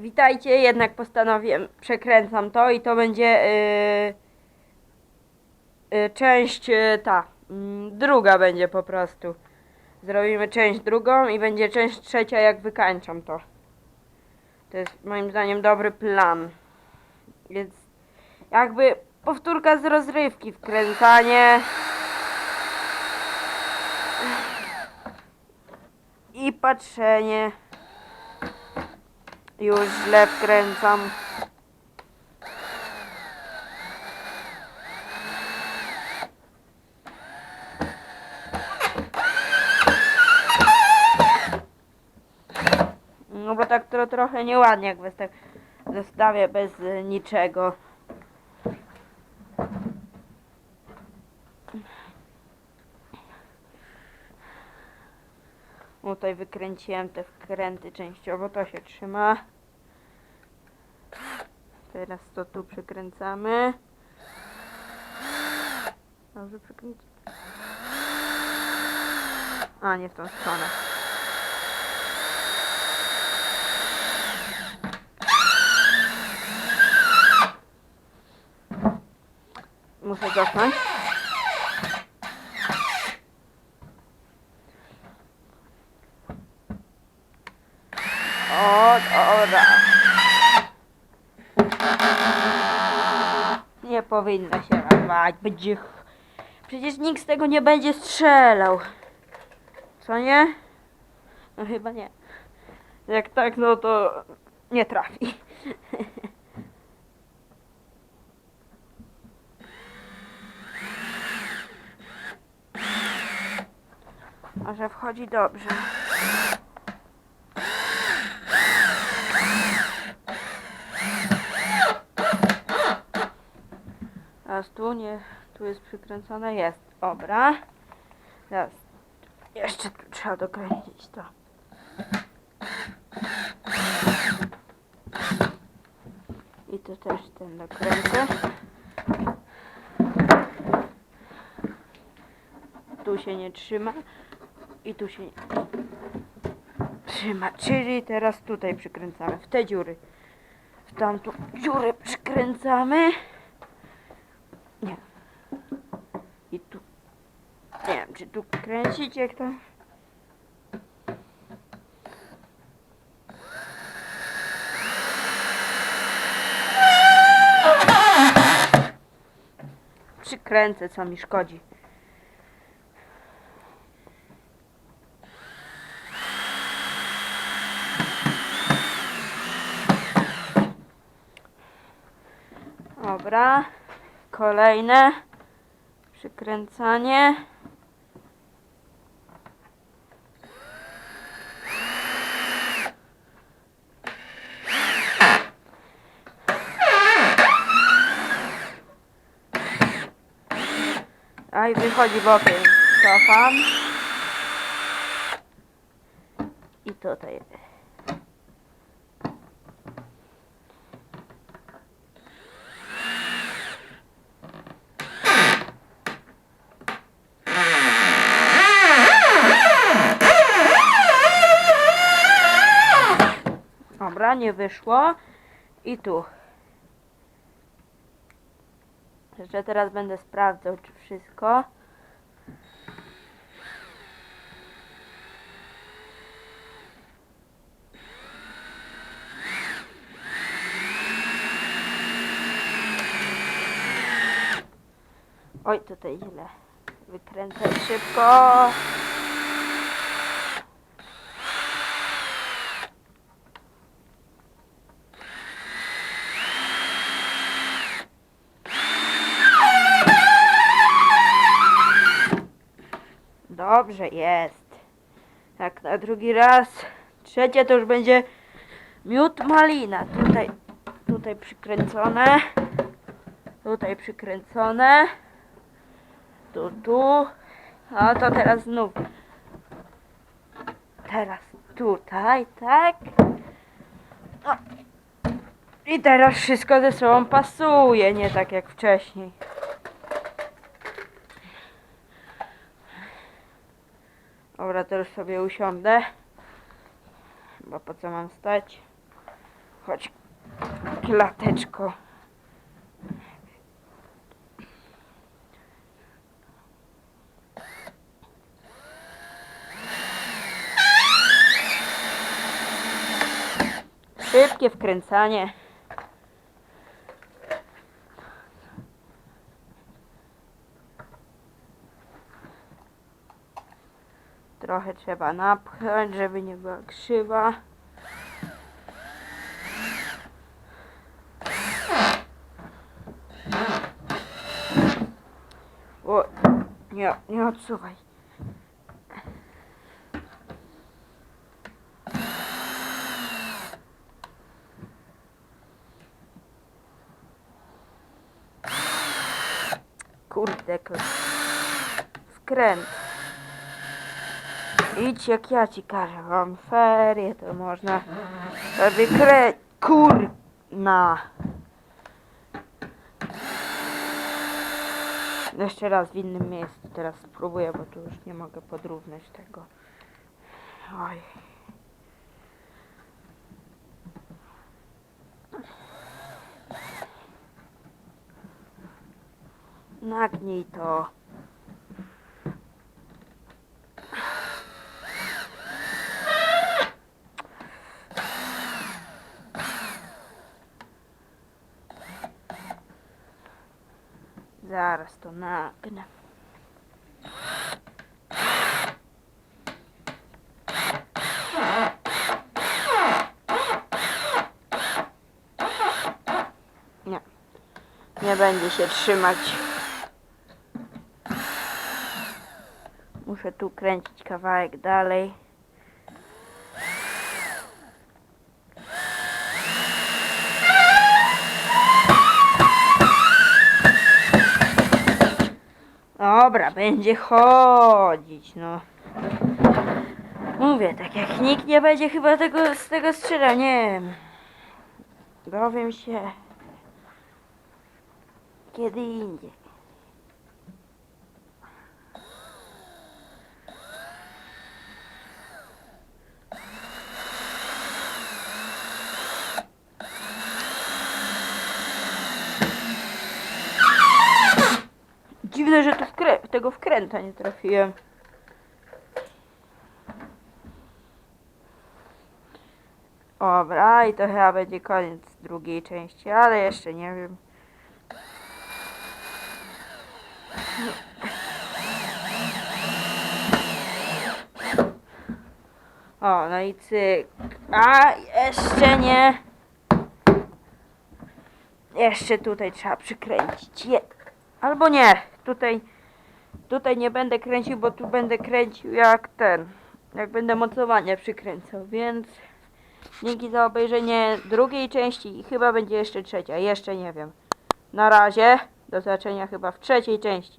Witajcie, jednak postanowiłem, przekręcam to i to będzie yy, yy, część yy, ta, mm, druga będzie po prostu. Zrobimy część drugą i będzie część trzecia jak wykańczam to. To jest moim zdaniem dobry plan. Więc jakby powtórka z rozrywki, wkręcanie i patrzenie. Już źle wkręcam. No bo tak to trochę nieładnie, jak was tak zostawię bez niczego. Tutaj wykręciłem te wkręty częściowo, to się trzyma. Teraz to tu przykręcamy. Dobrze przykręcić. A, nie w tą stronę. Muszę cofnąć. O, dobra. Nie powinno się rwać. Będzie... Przecież nikt z tego nie będzie strzelał. Co nie? No chyba nie. Jak tak, no to nie trafi. Może wchodzi dobrze. Teraz tu nie, tu jest przykręcone, jest. Dobra. Teraz jeszcze tu trzeba dokręcić to. I tu też ten dokręcę. Tu się nie trzyma i tu się nie trzyma. Czyli teraz tutaj przykręcamy, w te dziury. W tamtą dziurę przykręcamy. Nie. I tu. Nie wiem, czy tu kręcić jak to. Przykręcę, co mi szkodzi. Dobra. Kolejne. Przykręcanie. A i wychodzi bokiem. Cofam. I tutaj. Dobra, nie wyszło. I tu. Teraz będę sprawdzał, czy wszystko. Oj, tutaj źle. Wykręcaj szybko. Dobrze jest. Tak, na drugi raz. Trzecie to już będzie miód malina. Tutaj, tutaj przykręcone. Tutaj przykręcone. Tu, tu. A to teraz znów. Teraz tutaj, tak. O. I teraz wszystko ze sobą pasuje, nie tak jak wcześniej. Dobra, to już sobie usiądę. Bo po co mam stać? chodź. Klateczko. Szybkie wkręcanie. Trochę trzeba napchnąć, żeby nie była krzywa. O, nie, nie odsuwaj. Kurde, kurde. Idź jak ja ci każę, mam ferie, to można sobie krę... Kurna. Jeszcze raz w innym miejscu, teraz spróbuję, bo tu już nie mogę podrównać tego. Oj. Nagnij to. Zaraz to nagnę. Nie. Nie będzie się trzymać. Muszę tu kręcić kawałek dalej. Będzie chodzić, no. Mówię, tak jak nikt nie będzie chyba tego, z tego strzelał, nie wiem. Dowiem się kiedy indziej. Dziwne, że tu wkrę- tego wkręta nie trafiłem. Dobra, i to chyba będzie koniec drugiej części, ale jeszcze nie wiem. O, no i cyk. A, jeszcze nie. Jeszcze tutaj trzeba przykręcić. Je. Albo nie. Tutaj, tutaj nie będę kręcił, bo tu będę kręcił jak ten. Jak będę mocowanie przykręcał, więc dzięki za obejrzenie drugiej części i chyba będzie jeszcze trzecia. Jeszcze nie wiem. Na razie. Do zobaczenia chyba w trzeciej części.